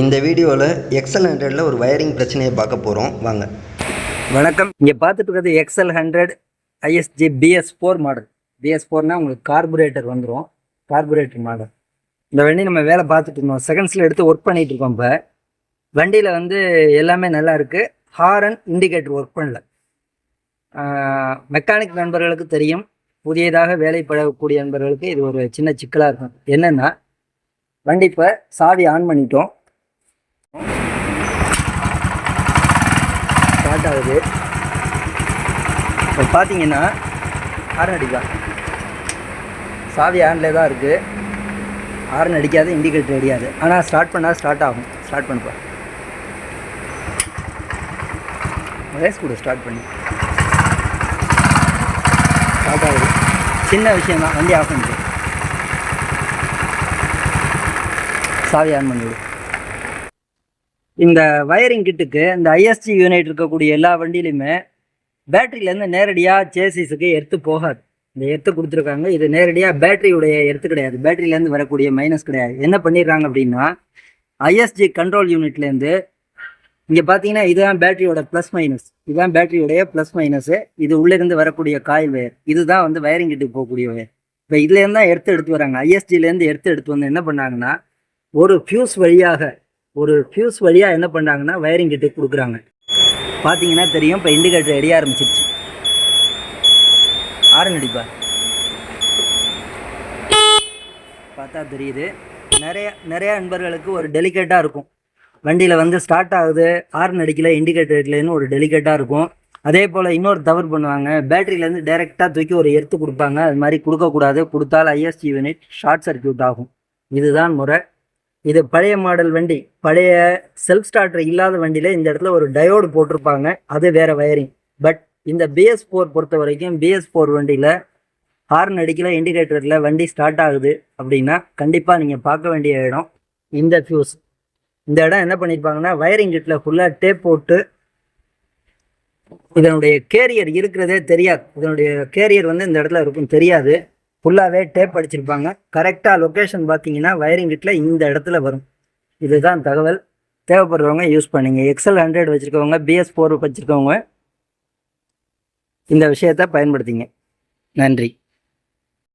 இந்த வீடியோவில் எக்ஸல் ஹண்ட்ரடில் ஒரு வயரிங் பிரச்சனையை பார்க்க போகிறோம் வாங்க. வணக்கம். இங்கே பார்த்துட்டு இருக்கிறது XL hundred ISG BS four model BS ஃபோர்னால் உங்களுக்கு கார்புரேட்டர் வந்துடும் கார்புரேட்டர் மாடல் இந்த வண்டி நம்ம வேலை பார்த்துட்டு இருந்தோம். செகண்ட்ஸில் எடுத்து ஒர்க் பண்ணிகிட்டு இருக்கோம் இப்போ. வண்டியில் வந்து எல்லாமே நல்லா இருக்குது ஹாரன் இண்டிகேட்டர் ஒர்க் பண்ணல. மெக்கானிக் நண்பர்களுக்கு தெரியும். புதியதாக வேலை பழகக்கூடிய நண்பர்களுக்கு இது ஒரு சின்ன சிக்கலாக இருக்கும். என்னென்னா வண்டி இப்போ சாவி ஆன் பண்ணிட்டோம். ஸ்டார்ட் ஆகுது. இப்போ பார்த்தீங்கன்னா ஹார்ன் அடிக்கா சாவி ஹேண்டில் தான் இருக்குது ஹார்ன் அடிக்காது இண்டிகேட்டர் அடிக்காது ஆனால் ஸ்டார்ட் பண்ணால் ஸ்டார்ட் ஆகும். ஸ்டார்ட் பண்ணுப்பா. ரேஸ் கூட ஸ்டார்ட் பண்ணி. ஸ்டார்ட் ஆகுது. சின்ன விஷயம் தான். வண்டி ஆஃப் பண்ணிட்டு சாவி ஆன் பண்ணிவிடு இந்த வயரிங் கிட்டுக்கு இந்த ஐஎஸ்டி யூனிட் இருக்கக்கூடிய எல்லா வண்டியிலையுமே பேட்டரியிலேருந்து நேரடியாக சேசிஸுக்கு எர்த்து போகாது. இந்த எர்த்து கொடுத்துருக்காங்க. இது நேரடியாக பேட்டரியுடைய எர்த்து கிடையாது. பேட்டரியிலேருந்து வரக்கூடிய மைனஸ் கிடையாது. என்ன பண்ணிடுறாங்க அப்படின்னா ஐஎஸ்டி கண்ட்ரோல் யூனிட்லேருந்து இங்கே பார்த்தீங்கன்னா இதுதான் பேட்டரியோட ப்ளஸ் மைனஸ் இதுதான் பேட்டரியோடைய ப்ளஸ் மைனஸு இது உள்ளேருந்து வரக்கூடிய காயில் வயர் இதுதான் வந்து வயரிங் கிட்டுக்கு போகக்கூடிய வயர் இப்போ இதுலேருந்து தான் எடுத்து எடுத்து வராங்க. ஐஎஸ்டிலேருந்து எடுத்து எடுத்து வந்து என்ன பண்ணாங்கன்னா ஒரு ஃபியூஸ் வழியாக ஒரு ஃபியூஸ் வழியாக என்ன பண்ணுறாங்கன்னா வயரிங் கிட்டே கொடுக்குறாங்க. பார்த்தீங்கன்னா தெரியும் இப்போ இண்டிகேட்டர் எரிய ஆரம்பிச்சிருச்சு. ஆரன் அடிப்பா. பார்த்தா தெரியுது. நிறைய நிறைய நண்பர்களுக்கு ஒரு டெலிகேட்டாக இருக்கும். வண்டியில் வந்து ஸ்டார்ட் ஆகுது ஆர்ன் அடிக்கல இண்டிகேட்டர் அடிக்கலன்னு ஒரு டெலிகேட்டாக இருக்கும். அதே போல் இன்னொரு தவறு பண்ணுவாங்க. பேட்டரியிலேருந்து டைரெக்டாக தூக்கி ஒரு எடுத்து கொடுப்பாங்க. அது மாதிரி கொடுக்கக்கூடாது. கொடுத்தால் ஐஎஸ்டி யூனிட் ஷார்ட் சர்க்யூட் ஆகும். இதுதான் முறை. இது பழைய மாடல் வண்டி பழைய செல்ஃப் ஸ்டார்டர் இல்லாத வண்டியில் இந்த இடத்துல ஒரு டயோடு போட்டிருப்பாங்க. அது வேற வயரிங் பட் இந்த பிஎஸ் ஃபோர் பொறுத்த வரைக்கும் பிஎஸ் ஃபோர் வண்டியில் ஹார்ன் அடிக்கல இண்டிகேட்டரில் வண்டி ஸ்டார்ட் ஆகுது அப்படின்னா கண்டிப்பாக நீங்கள் பார்க்க வேண்டிய இடம் இந்த ஃபியூஸ் இந்த இடம் என்ன பண்ணியிருப்பாங்கன்னா வயரிங் கிட்டில் ஃபுல்லாக டேப் போட்டு இதனுடைய கேரியர் இருக்கிறதே தெரியாது. இதனுடைய கேரியர் வந்து இந்த இடத்துல இருக்கும் தெரியாது. ஃபுல்லாகவே டேப் அடிச்சிருப்பாங்க. கரெக்டாக லொக்கேஷன் பார்த்தீங்கன்னா வயரிங் கிட்டில் இந்த இடத்துல வரும். இதுதான் தகவல். தேவைப்படுறவங்க யூஸ் பண்ணுங்க. எக்ஸல் ஹண்ட்ரட் வச்சுருக்கவங்க பிஎஸ் ஃபோர் வச்சுருக்கவங்க இந்த விஷயத்தை பயன்படுத்திங்க. நன்றி.